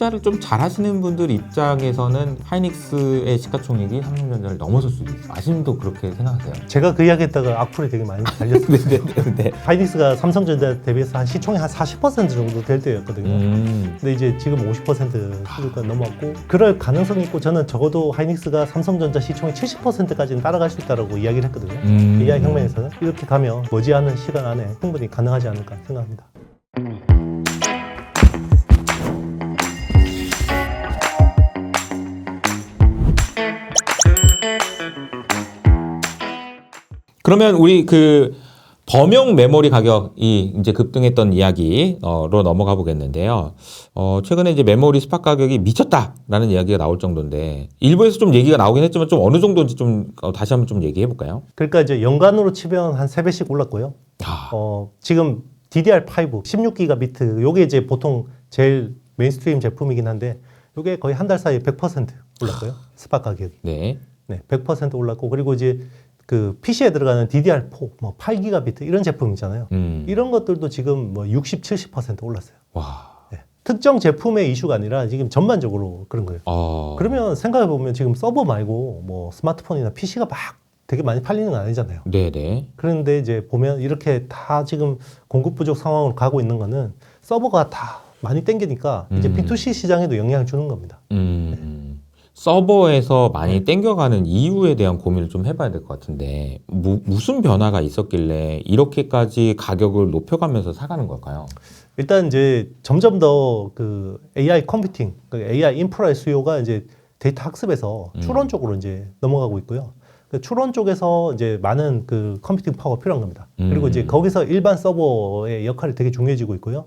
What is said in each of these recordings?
투자를 좀 잘하시는 분들 입장에서는 하이닉스의 시가총액이 삼성전자를 넘어설 수도 있어요. 아심도 그렇게 생각하세요? 제가 그 이야기 했다가 악플이 되게 많이 달렸어요. 네, 네. 하이닉스가 삼성전자 대비해서 한 시총이 한 40% 정도 될 때였거든요. 음. 근데 이제 지금 50% 수준까지 넘었고 그럴 가능성이 있고 저는 적어도 하이닉스가 삼성전자 시총의 70%까지는 따라갈 수 있다고 이야기를 했거든요. 음. AI 혁명에서는 이렇게 가면 머지않은 시간 안에 충분히 가능하지 않을까 생각합니다. 그러면 우리 그 범용 메모리 가격이 이제 급등했던 이야기로 넘어가 보겠는데요. 어, 최근에 이제 메모리 스팟 가격이 미쳤다라는 이야기가 나올 정도인데 일부에서 좀 얘기가 나오긴 했지만 좀 어느 정도인지 좀 어, 다시 한번 좀 얘기해 볼까요? 그러니까 이제 연간으로 치면 한 3배씩 올랐고요. 아, 어, 지금 DDR5 16기가비트 요게 이제 보통 제일 메인스트림 제품이긴 한데 요게 거의 한 달 사이에 100% 올랐고요. 스팟 가격이. 네. 네, 100% 올랐고 그리고 이제 그 PC에 들어가는 DDR4 뭐 8기가비트 이런 제품 있잖아요. 음. 이런 것들도 지금 뭐 60, 70% 올랐어요. 와. 네. 특정 제품의 이슈가 아니라 지금 전반적으로 그런 거예요. 어. 그러면 생각해 보면 지금 서버 말고 뭐 스마트폰이나 PC가 막 되게 많이 팔리는 건 아니잖아요. 네네. 그런데 이제 보면 이렇게 다 지금 공급 부족 상황으로 가고 있는 거는 서버가 다 많이 땡기니까 이제 음. B2C 시장에도 영향을 주는 겁니다. 음. 서버에서 많이 땡겨가는 이유에 대한 고민을 좀 해봐야 될 것 같은데 무, 무슨 변화가 있었길래 이렇게까지 가격을 높여가면서 사가는 걸까요? 일단 이제 점점 더 그 AI 컴퓨팅, 그 AI 인프라의 수요가 이제 데이터 학습에서 음. 추론 쪽으로 이제 넘어가고 있고요. 그 추론 쪽에서 이제 많은 그 컴퓨팅 파워가 필요한 겁니다. 그리고 음. 이제 거기서 일반 서버의 역할이 되게 중요해지고 있고요.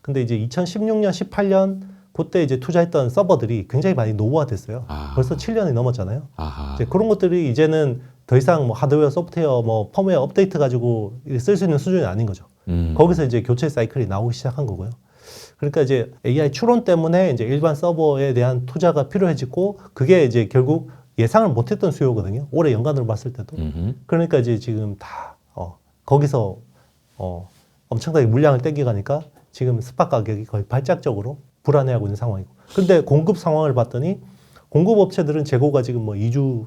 근데 이제 2016년, 18년 그때 이제 투자했던 서버들이 굉장히 많이 노후화됐어요. 아. 벌써 7년이 넘었잖아요. 아하. 이제 그런 것들이 이제는 더 이상 뭐 하드웨어, 소프트웨어, 뭐 펌웨어 업데이트 가지고 쓸 수 있는 수준이 아닌 거죠. 음. 거기서 이제 교체 사이클이 나오기 시작한 거고요. 그러니까 이제 AI 추론 때문에 이제 일반 서버에 대한 투자가 필요해지고 그게 이제 결국 예상을 못했던 수요거든요. 올해 연간으로 봤을 때도. 음흠. 그러니까 이제 지금 다 어, 거기서 어, 엄청나게 물량을 땡겨가니까 지금 스팟 가격이 거의 발작적으로 불안해하고 있는 상황이고. 근데 공급 상황을 봤더니 공급 업체들은 재고가 지금 뭐 2주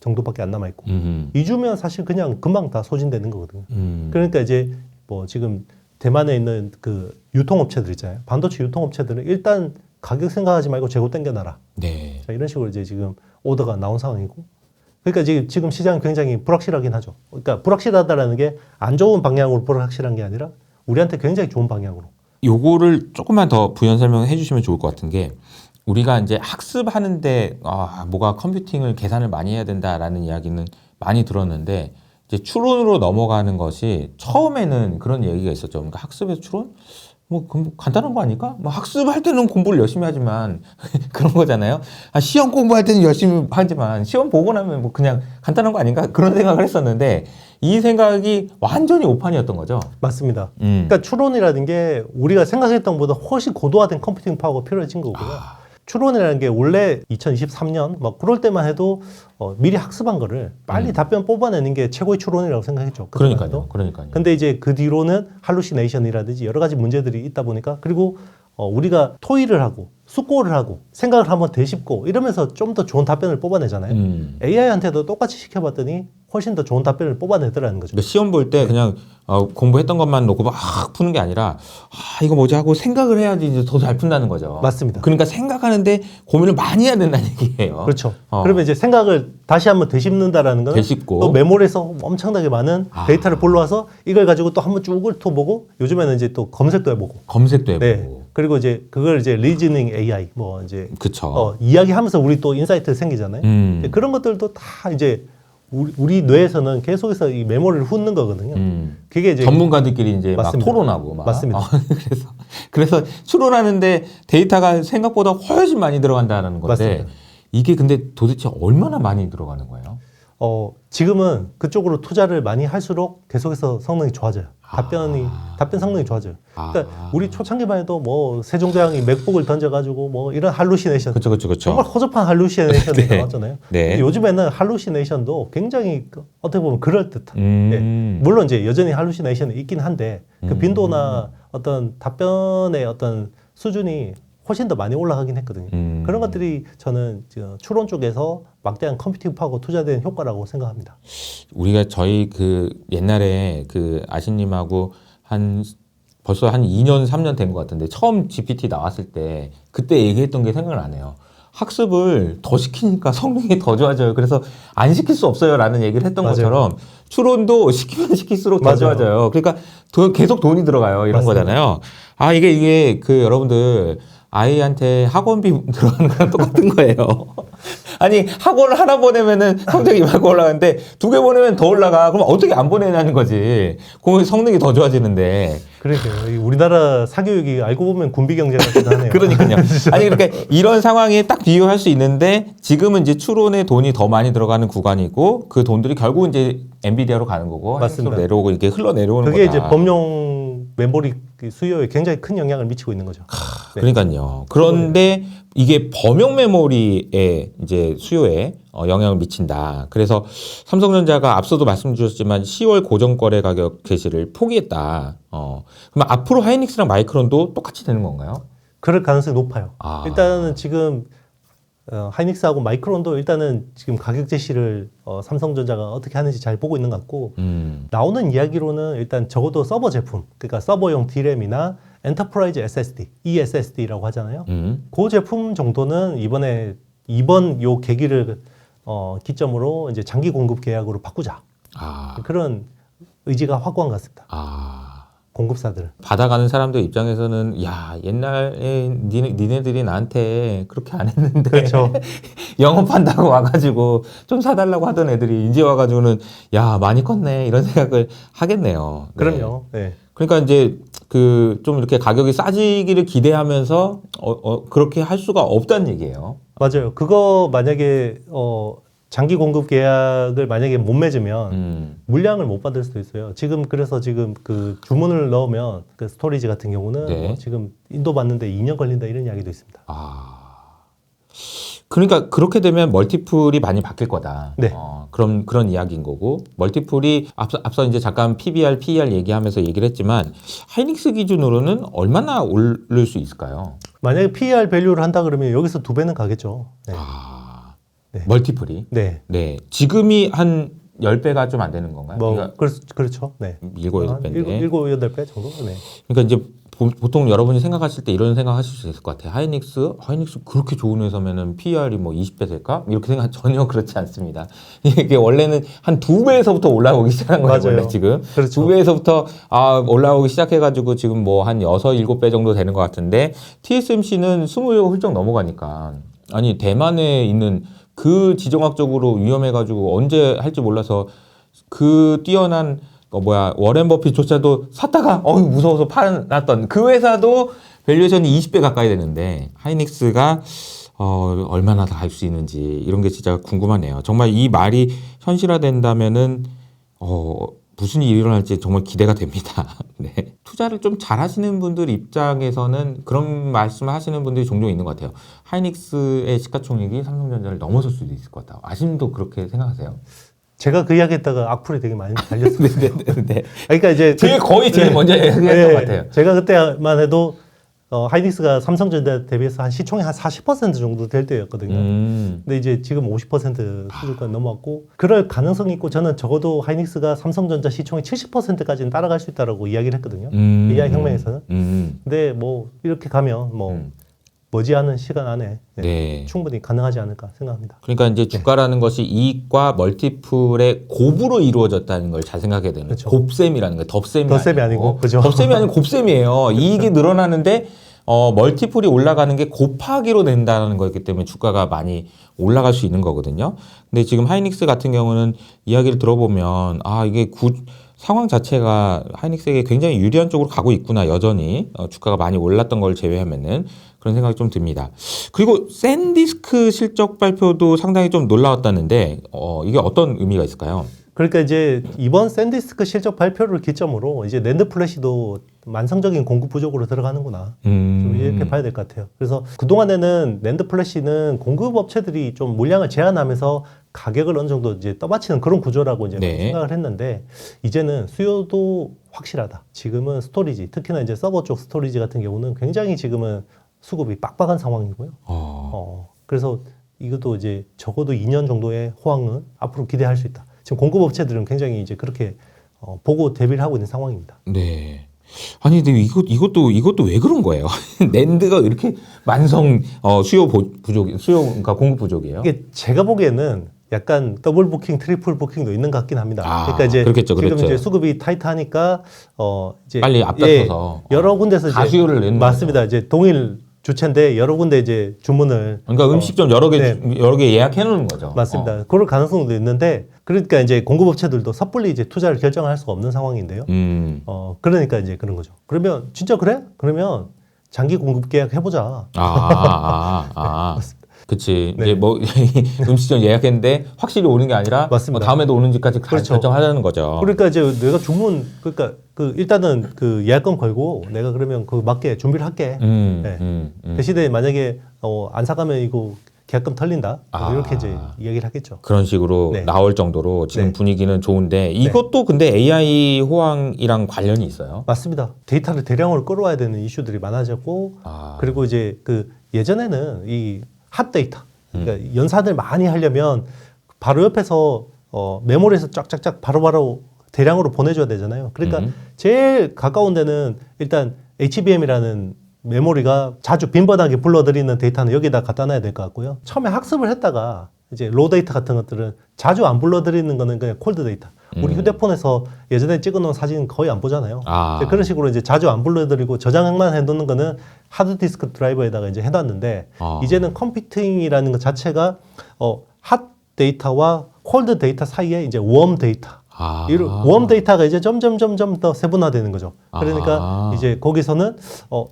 정도밖에 안 남아 있고. 음흠. 2주면 사실 그냥 금방 다 소진되는 거거든요. 음. 그러니까 이제 뭐 지금 대만에 있는 그 유통업체들 있잖아요. 반도체 유통업체들은 일단 가격 생각하지 말고 재고 땡겨놔라. 네. 자, 이런 식으로 이제 지금 오더가 나온 상황이고. 그러니까 지금, 지금 시장이 굉장히 불확실하긴 하죠. 그러니까 불확실하다라는 게 안 좋은 방향으로 불확실한 게 아니라 우리한테 굉장히 좋은 방향으로. 요거를 조금만 더 부연 설명해 주시면 좋을 것 같은 게 우리가 이제 학습하는데 아, 뭐가 컴퓨팅을 계산을 많이 해야 된다라는 이야기는 많이 들었는데 이제 추론으로 넘어가는 것이 처음에는 그런 얘기가 있었죠. 그러니까 학습에서 추론? 뭐 간단한 거 아닐까? 뭐 학습할 때는 공부를 열심히 하지만 그런 거잖아요. 아, 시험 공부할 때는 열심히 하지만 시험 보고 나면 뭐 그냥 간단한 거 아닌가? 그런 생각을 했었는데 이 생각이 완전히 오판이었던 거죠. 맞습니다. 음. 그러니까 추론이라는 게 우리가 생각했던 것보다 훨씬 고도화된 컴퓨팅 파워가 필요해진 거고요. 아. 추론이라는 게 원래 2023년 막 그럴 때만 해도 어, 미리 학습한 거를 빨리 답변 뽑아내는 게 최고의 추론이라고 생각했죠. 음. 그러니까요. 그러니까요. 근데 이제 그 뒤로는 할루시네이션이라든지 여러 가지 문제들이 있다 보니까 그리고 어, 우리가 토의를 하고 숙고를 하고 생각을 한번 되짚고 이러면서 좀 더 좋은 답변을 뽑아내잖아요. 음. AI한테도 똑같이 시켜봤더니 훨씬 더 좋은 답변을 뽑아내더라는 거죠. 그러니까 시험 볼 때 그냥 어, 공부했던 것만 놓고 막 푸는 게 아니라 아 이거 뭐지 하고 생각을 해야지 이제 더 잘 푼다는 거죠. 맞습니다. 그러니까 생각하는데 고민을 많이 해야 된다는 얘기예요. 그렇죠. 어. 그러면 이제 생각을 다시 한번 되짚는다라는 거는 되짚고. 또 메모리에서 엄청나게 많은 아. 데이터를 불러와서 이걸 가지고 또 한번 쭉 훑어보고 요즘에는 이제 또 검색도 해보고 검색도 해보고. 네. 그리고 이제 그걸 이제 리즈닝 AI 뭐 이제 그쵸. 어, 이야기하면서 우리 또 인사이트 생기잖아요. 음. 그런 것들도 다 이제 우리, 우리 뇌에서는 계속해서 이 메모리를 훑는 거거든요. 음. 그게 이제 전문가들끼리 이제 맞습니다. 막 토론하고 막. 맞습니다. 어, 그래서 그래서 추론하는데 데이터가 생각보다 훨씬 많이 들어간다는 건데 맞습니다. 이게 근데 도대체 얼마나 많이 들어가는 거예요? 어, 지금은 그쪽으로 투자를 많이 할수록 계속해서 성능이 좋아져요. 답변이 답변 성능이 좋아져요. 그러니까 아. 우리 초창기만 해도 뭐 세종대왕이 맥북을 던져가지고 뭐 이런 할루시네이션 그렇죠, 그렇죠, 그렇죠. 정말 허접한 할루시네이션이 네. 나왔잖아요. 네. 근데 요즘에는 할루시네이션도 굉장히 그 어떻게 보면 그럴 듯한. 음. 예. 물론 이제 여전히 할루시네이션이 있긴 한데 그 음. 빈도나 어떤 답변의 어떤 수준이 훨씬 더 많이 올라가긴 했거든요. 음. 그런 것들이 저는 저 추론 쪽에서 막대한 컴퓨팅 파워 투자된 효과라고 생각합니다. 우리가 저희 그 옛날에 그 아신님하고 한 벌써 한 2년 3년 된 것 같은데 처음 GPT 나왔을 때 그때 얘기했던 게 생각나네요. 학습을 더 시키니까 성능이 더 좋아져요. 그래서 안 시킬 수 없어요 라는 얘기를 했던 맞아요. 것처럼 추론도 시키면 시킬수록 더 맞아요. 좋아져요. 그러니까 더 계속 돈이 들어가요. 이런 맞습니다. 거잖아요. 아 이게 이게 그 여러분들 아이한테 학원비 들어가는 거랑 똑같은 거예요. 아니 학원을 하나 보내면은 성적이 이만큼 올라가는데 두 개 보내면 더 올라가. 그럼 어떻게 안 보내냐는 거지. 그 성능이 더 좋아지는데. 그러니까요. 이 우리나라 사교육이 알고 보면 군비 경제 같기도 하네요. 그러니까요. 아니 그러니까 이런 상황에 딱 비유할 수 있는데 지금은 이제 추론에 돈이 더 많이 들어가는 구간이고 그 돈들이 결국 이제 엔비디아로 가는 거고 맞습니다. 내려오고 이렇게 흘러 내려오는 그게 거다. 이제 범용 메모리 그 수요에 굉장히 큰 영향을 미치고 있는 거죠. 네. 그러니까요. 그런데 이게 범용 메모리의 이제 수요에 어, 영향을 미친다. 그래서 삼성전자가 앞서도 말씀 주셨지만 10월 고정 거래 가격 제시를 포기했다. 어, 그럼 앞으로 하이닉스랑 마이크론도 똑같이 되는 건가요? 그럴 가능성이 높아요. 아. 일단은 지금 어, 하이닉스하고 마이크론도 일단은 지금 가격 제시를 어, 삼성전자가 어떻게 하는지 잘 보고 있는 것 같고 음, 나오는 이야기로는 일단 적어도 서버 제품, 그러니까 서버용 D램이나 엔터프라이즈 SSD, ESSD라고 하잖아요. 음, 그 제품 정도는 이번에 이번 요 계기를 어, 기점으로 이제 장기 공급 계약으로 바꾸자 아, 그런 의지가 확고한 것 같습니다. 아. 공급사들. 받아가는 사람들 입장에서는 야 옛날에 니네, 니네들이 나한테 그렇게 안 했는데 그렇죠. 영업한다고 와가지고 좀 사달라고 하던 애들이 이제 와가지고는 야 많이 컸네 이런 생각을 하겠네요. 네. 그럼요. 네. 그러니까 이제 그 좀 이렇게 가격이 싸지기를 기대하면서 어, 어, 그렇게 할 수가 없다는 얘기예요. 맞아요. 그거 만약에 어, 장기 공급 계약을 만약에 못 맺으면 음, 물량을 못 받을 수도 있어요. 지금 그래서 지금 그 주문을 넣으면 그 스토리지 같은 경우는 네. 뭐 지금 인도 받는데 2년 걸린다 이런 이야기도 있습니다. 아. 그러니까 그렇게 되면 멀티플이 많이 바뀔 거다. 네. 어, 그런 그런 이야기인 거고 멀티플이 앞서 앞서 이제 잠깐 PBR, PER 얘기하면서 얘기를 했지만 하이닉스 기준으로는 얼마나 오를 수 있을까요? 만약에 PER 밸류를 한다 그러면 여기서 두 배는 가겠죠. 네. 아, 네. 멀티플이 네. 네 지금이 한 10배가 좀 안 되는 건가요? 뭐 그러니까 그렇, 그렇죠. 네. 일곱 여덟 한 배인데. 일곱, 일곱 여덟 배 정도. 네. 그러니까 이제 보- 보통 여러분이 생각하실 때 이런 생각하실 수 있을 것 같아요. 하이닉스, 하이닉스 그렇게 좋은 회사면은 PER이 뭐 20배 될까? 이렇게 생각 전혀 그렇지 않습니다. 이게 원래는 한 두 배에서부터 올라오기 시작한 거예요. 원래 지금 그렇죠. 두 배에서부터 아 올라오기 시작해가지고 지금 뭐한 여섯 일곱 배 정도 되는 것 같은데 TSMC는 20배가 훌쩍 넘어가니까 아니 대만에 있는 그 지정학적으로 위험해가지고 언제 할지 몰라서 그 뛰어난 어 뭐야 워렌 버핏조차도 샀다가 어이 무서워서 팔았던 그 회사도 밸류에이션이 20배 가까이 되는데 하이닉스가 어 얼마나 더할수 있는지 이런 게 진짜 궁금하네요. 정말 이 말이 현실화된다면은 어 무슨 일이 일어날지 정말 기대가 됩니다. 네. 투자를 좀 잘하시는 분들 입장에서는 그런 말씀을 하시는 분들이 종종 있는 것 같아요. 하이닉스의 시가총액이 삼성전자를 넘어설 수도 있을 것 같다. 아심도 그렇게 생각하세요? 제가 그 이야기 했다가 악플이 되게 많이 달렸어요. 네, 네, 네. 그러니까 이제 제일 거의 제일 네. 먼저 얘기했던 네. 것 같아요. 제가 그때만 해도 어, 하이닉스가 삼성전자 대비해서 한 시총의 한40% 정도 될 때였거든요. 음, 근데 이제 지금 50% 수준까지 넘어왔고 그럴 가능성이 있고 저는 적어도 하이닉스가 삼성전자 시총의 70%까지는 따라갈 수 있다라고 이야기를 했거든요. 음, AI 혁명에서는. 음, 근데 뭐 이렇게 가면 뭐 음. 머지않은 시간 안에 네, 네. 충분히 가능하지 않을까 생각합니다. 그러니까 이제 주가라는 것이 이익과 멀티플의 곱으로 이루어졌다는 걸 잘 생각해야 되는 거죠. 그렇죠. 곱셈이라는 거예요. 덧셈이, 덧셈이 아니고, 그죠? 덧셈이 아니고 곱셈이에요. 이익이 늘어나는데 어, 멀티플이 올라가는 게 곱하기로 된다는 거기 때문에 주가가 많이 올라갈 수 있는 거거든요. 근데 지금 하이닉스 같은 경우는 이야기를 들어보면 아 이게 구, 상황 자체가 하이닉스에게 굉장히 유리한 쪽으로 가고 있구나 여전히 어, 주가가 많이 올랐던 걸 제외하면은 그런 생각이 좀 듭니다. 그리고 샌디스크 실적 발표도 상당히 좀 놀라웠다는데 어, 이게 어떤 의미가 있을까요? 그러니까 이제 이번 샌디스크 실적 발표를 기점으로 이제 낸드 플래시도 만성적인 공급 부족으로 들어가는구나. 좀 음, 이렇게 봐야 될 것 같아요. 그래서 그동안에는 낸드 플래시는 공급 업체들이 좀 물량을 제한하면서 가격을 어느 정도 이제 떠받치는 그런 구조라고 이제 네. 생각을 했는데 이제는 수요도 확실하다. 지금은 스토리지, 특히나 이제 서버 쪽 스토리지 같은 경우는 굉장히 지금은 수급이 빡빡한 상황이고요. 어. 어, 그래서 이것도 이제 적어도 2년 정도의 호황은 앞으로 기대할 수 있다. 지금 공급 업체들은 굉장히 이제 그렇게 어, 보고 대비를 하고 있는 상황입니다. 네. 아니 근데 이것 이것도 이것도 왜 그런 거예요? 낸드가 이렇게 만성 어, 수요 보- 부족 수요 그러니까 공급 부족이에요. 이게 제가 보기에는 약간 더블 부킹, 트리플 부킹도 있는 것 같긴 합니다. 아, 그러니까 이제 그렇겠죠, 지금 그렇죠. 이제 수급이 타이트하니까 어 이제 빨리 앞다퉈서 예, 여러 군데서 이제 가수요를 내는 맞습니다. 이제 동일 주체인데 여러 군데 이제 주문을 그러니까 음식점 여러 개 네. 여러 개 예약해 놓는 거죠. 맞습니다. 어. 그럴 가능성도 있는데 그러니까 이제 공급업체들도 섣불리 이제 투자를 결정할 수가 없는 상황인데요. 음. 어 그러니까 이제 그런 거죠. 그러면 진짜 그래? 그러면 장기 공급 계약 해보자. 아, 아, 아, 아. 그치. 네. 이제 뭐 음식점 예약했는데 확실히 오는 게 아니라 맞습니다. 뭐 다음에도 오는 지까지 가- 그렇죠. 결정하자는 거죠. 그러니까 이제 내가 주문 그러니까 그 일단은 그 예약금 걸고 내가 그러면 그 맞게 준비를 할게. 음, 네. 음, 음. 대신에 만약에 어, 안 사가면 이거 계약금 털린다. 뭐 아. 이렇게 이제 이야기를 하겠죠. 그런 식으로 네. 나올 정도로 지금 네. 분위기는 좋은데 이것도 근데 AI 호황이랑 관련이 있어요. 맞습니다. 데이터를 대량으로 끌어와야 되는 이슈들이 많아졌고 아, 그리고 이제 그 예전에는 이 핫 데이터 그러니까 음. 연산을 많이 하려면 바로 옆에서 어, 메모리에서 쫙쫙쫙 바로바로 대량으로 보내줘야 되잖아요. 그러니까 음. 제일 가까운 데는 일단 HBM이라는 메모리가 자주 빈번하게 불러들이는 데이터는 여기다 갖다 놔야 될 것 같고요. 처음에 학습을 했다가 이제 로 데이터 같은 것들은 자주 안 불러들이는 거는 그냥 콜드 데이터. 우리 음. 휴대폰에서 예전에 찍어놓은 사진 거의 안 보잖아요. 아. 그런 식으로 이제 자주 안 불러드리고 저장만 해놓는 거는 하드디스크 드라이버에다가 이제 해놨는데 아. 이제는 컴퓨팅이라는 것 자체가 어, 핫 데이터와 콜드 데이터 사이에 이제 웜 데이터. 아. 이웜 데이터가 이제 점점 점점 더 세분화되는 거죠. 그러니까 아. 이제 거기서는 어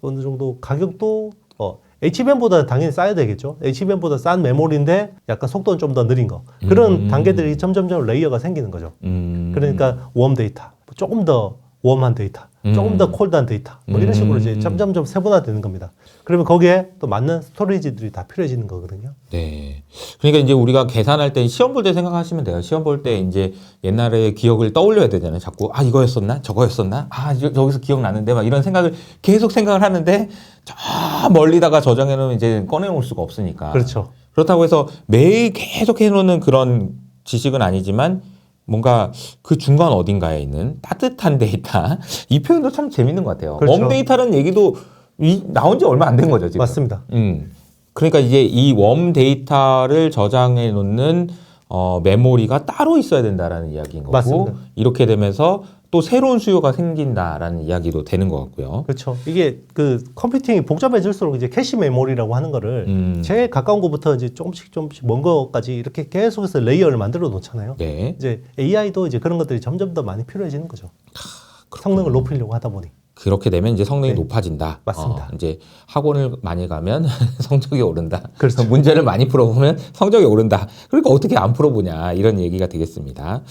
어느 정도 가격도 어 HBM보다 당연히 싸야 되겠죠. HBM보다 싼 메모리인데 약간 속도는 좀 더 느린 거. 그런 음. 단계들이 점점점 레이어가 생기는 거죠. 음. 그러니까 웜 데이터, 조금 더 웜한 데이터, 조금 음. 더 콜드한 데이터, 뭐 이런 식으로 이제 음. 점점점 세분화되는 겁니다. 그러면 거기에 또 맞는 스토리지들이 다 필요해지는 거거든요. 네. 그러니까 이제 우리가 계산할 때 시험 볼 때 생각하시면 돼요. 시험 볼 때 이제 옛날에 기억을 떠올려야 되잖아요. 자꾸 아 이거였었나 저거였었나 아 저, 저기서 기억나는데 막 이런 생각을 계속 생각을 하는데 저 멀리다가 저장해 놓으면 이제 꺼내 놓을 수가 없으니까. 그렇죠. 그렇다고 해서 매일 계속 해놓는 그런 지식은 아니지만 뭔가 그 중간 어딘가에 있는 따뜻한 데이터 이 표현도 참 재밌는 것 같아요. 그렇죠. 웜 데이터라는 얘기도 이, 나온 지 얼마 안 된 거죠 지금. 맞습니다. 음. 그러니까 이제 이 웜 데이터를 저장해 놓는 어, 메모리가 따로 있어야 된다라는 이야기인 거고 맞습니다. 이렇게 되면서 또 새로운 수요가 생긴다라는 이야기도 되는 것 같고요. 그렇죠. 이게 그 컴퓨팅이 복잡해질수록 이제 캐시 메모리라고 하는 거를 음. 제일 가까운 것부터 이제 조금씩 조금씩 먼 거까지 이렇게 계속해서 레이어를 만들어 놓잖아요. 네. 이제 AI도 이제 그런 것들이 점점 더 많이 필요해지는 거죠. 성능을 높이려고 하다 보니. 그렇게 되면 이제 성능이 네. 높아진다. 맞습니다. 어, 이제 학원을 많이 가면 성적이 오른다. 그렇죠. 문제를 많이 풀어보면 성적이 오른다. 그러니까 어떻게 안 풀어보냐 이런 얘기가 되겠습니다.